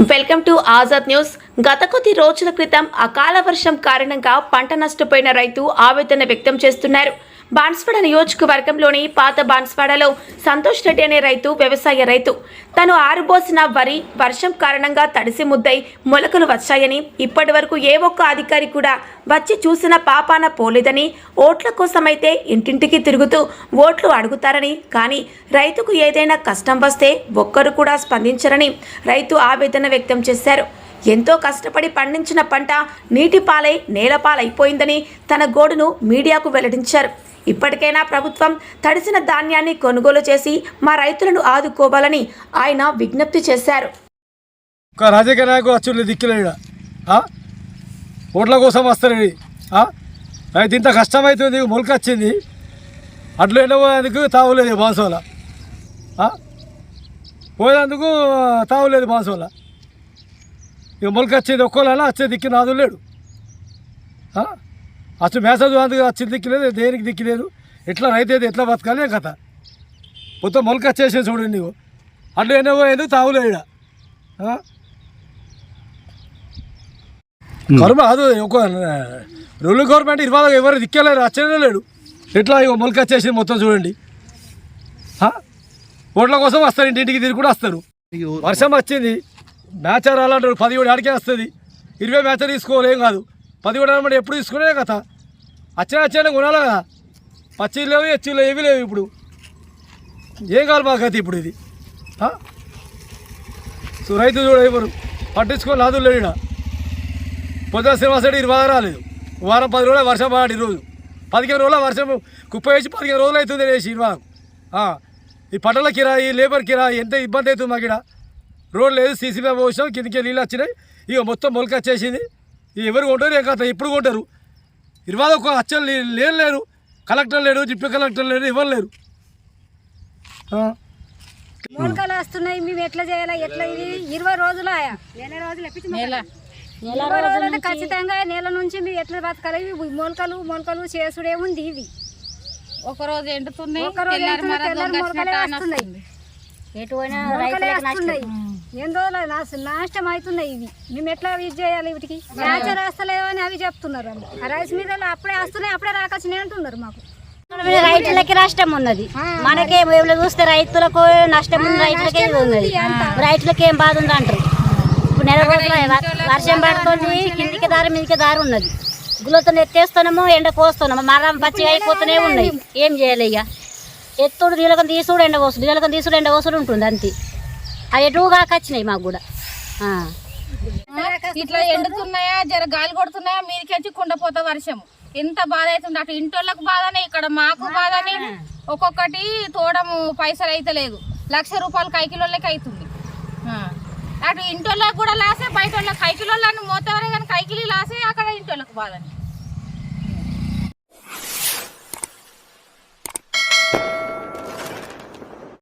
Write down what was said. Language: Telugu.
Welcome to Azad news. గత కొద్ది రోజుల క్రితం అకాల వర్షం కారణంగా పంట నష్టపోయిన రైతు ఆవేదన వ్యక్తం చేస్తున్నారు. బాన్స్వాడ నియోజకవర్గంలోని పాత బాన్స్వాడలో సంతోష్ రెడ్డి అనే రైతు వ్యవసాయ రైతు. తను ఆరుబోసిన వరి వర్షం కారణంగా తడిసి ముద్దై మొలకలు వచ్చాయని ఇప్పటి వరకు ఏ ఒక్క అధికారి కూడా వచ్చి చూసిన పాపాన పోలేదని ఓట్ల కోసమైతే ఇంటింటికి తిరుగుతూ ఓట్లు అడుగుతారని కానీ రైతుకు ఏదైనా కష్టం వస్తే ఒక్కరు కూడా స్పందించరని రైతు ఆవేదన వ్యక్తం చేశారు. ఎంతో కష్టపడి పండించిన పంట నీటి పాలై నేలపాలైపోయిందని తన గోడును మీడియాకు వెల్లడించారు. ఇప్పటికైనా ప్రభుత్వం తడిసిన ధాన్యాన్ని కొనుగోలు చేసి మా రైతులను ఆదుకోవాలని ఆయన విజ్ఞప్తి చేశారు. ఒక రాజకీయ నాయకుడు వచ్చి దిక్కులేడు ఓట్ల కోసం వస్తారు అయితే ఇంత కష్టమవుతుంది మొలక వచ్చింది అట్లు ఎండపోయేందుకు తావులేదు బాన్సోల పోయేందుకు తావులేదు బాన్సోల ఇక మొలక వచ్చేది ఒక్కోలా వచ్చే దిక్కు నాదు లేడు. అసలు మేసదు అందుకు వచ్చే దిక్కు లేదు దేనికి దిక్కు లేదు ఎట్లా రైతు అయితే ఎట్లా బతకాలి కథ. మొత్తం మొలక వచ్చేసి చూడండి నీవు అట్లు ఎండపోయేందుకు తావులేడు ఆ? కర్మ అది ఒక రూల్ గవర్నమెంట్ ఇరవై ఎవరు దిక్కలేరు వచ్చేదే లేడు ఎట్లా ఇక మొలక వచ్చేసి మొత్తం చూడండి? ఓట్ల కోసం వస్తారు ఇంటింటికి తిరిగి కూడా వస్తారు. వర్షం వచ్చింది మ్యాచర్ అలాంటి పదిహేడు ఆడికే వస్తుంది. ఇరవై మ్యాచర్ తీసుకోవాలి ఏం కాదు. పది కూడా అనమాట ఎప్పుడు తీసుకునే కథ. వచ్చిన అచ్చిన కొనాలి కదా. పచ్చి లేవు ఎచ్చి ఏవి లేవు ఇప్పుడు. ఏం కావాలి మా కథ ఇప్పుడు ఇది? సో రైతు చూడ ఎవరు? పట్టించుకొని లాదు లేడు పొద్దున పొద్దున శ్రీనివాసరెడ్డి ఇరవై రాలేదు. వారం పది రోజులు వర్షం పడాడు ఈరోజు. పదిహేను రోజుల వర్షం కుప్ప వేసి పదిహేను రోజులు అవుతుంది వేసి ఇరవై ఈ పంటల కిరాయి లేబర్ కిరాయి ఎంత ఇబ్బంది అవుతుంది మాకు ఇక్కడ రోడ్ లేదు సీసీ పోసాం కిందకి నీళ్ళు వచ్చినాయి. ఇక మొత్తం మొలక వచ్చేసింది. ఎవరు కొంటారు ఏం కథ? ఇప్పుడు కొంటారు? ఇరవై ఒక అచ్చలు లేరు లేరు. కలెక్టర్ లేడు డిప్యూటీ కలెక్టర్ లేడు ఎవరు లేరు? ఆ. మొలకలు వస్తున్నాయి మేము ఎట్లా చేయాలా ఎట్లా ఇది? ఇరవై రోజులు? ఆయా నెల రోజులు నెల. ఇరవై రోజులు ఖచ్చితంగా నెల నుంచి మేము ఎట్లా బతకాలి? ఇవి మొలకలు మొలకలు చేసుడే ఉంది ఇవి. ఒక రోజు ఎండుతున్నాయి ఒక రోజు తెల్లారి ఎండుతున్నాయి, దొంగ ఎన్ని రోజులు నాశనం అవుతున్నాయి ఇవి. మేము ఎట్లా ఇది చేయాలి వీటికి? వేస్తలేవు అని అవి చెప్తున్నారు. ఆ రైస్ మీద అప్పుడే వస్తున్నాయి అప్పుడే రాకొచ్చినాయి అంటున్నారు మాకు. రైతులకి నష్టం ఉన్నది. మనకే చూస్తే రైతులకు నష్టం ఉంది రైతులకే ఉన్నది. రైతులకి ఏం బాధ ఉంది అంటారు? ఇప్పుడు నెల రోజులు వర్షం పడుతుంది కిందికి దారి మీదికి దారి ఉన్నది. గుళ్ళతో ఎత్తేస్తున్నాము ఎండ కోస్తున్నాము మరం పచ్చిగా అయిపోతూనే ఉన్నాయి ఏం చేయాలి ఇక? ఎత్తుడు నీళ్ళకం తీసుడు ఎండ పోసుడు నీళ్ళకం తీసుడు ఎండ పోసుడు ఉంటుంది అంతే. అవి ఎటుగా వచ్చినాయి మాకు కూడా. ఇట్లా ఎండుతున్నాయా జర గాలి కొడుతున్నాయా మీదకి వచ్చి కుండపోతా వర్షం ఎంత బాధ అవుతుంది అటు ఇంటోళ్ళకు బాధనే ఇక్కడ మాకు బాధనే. ఒక్కొక్కటి తోడము పైసలు అయితే లేదు లక్ష రూపాయలు కైకిలోళ్ళకి అవుతుంది. అటు ఇంటోళ్ళకి కూడా లాసే బయట వాళ్ళకి కైకిలోళ్ళని మోతవరే కానీ కైకిలి లాసే అక్కడ ఇంటోళ్ళకి బాధనే.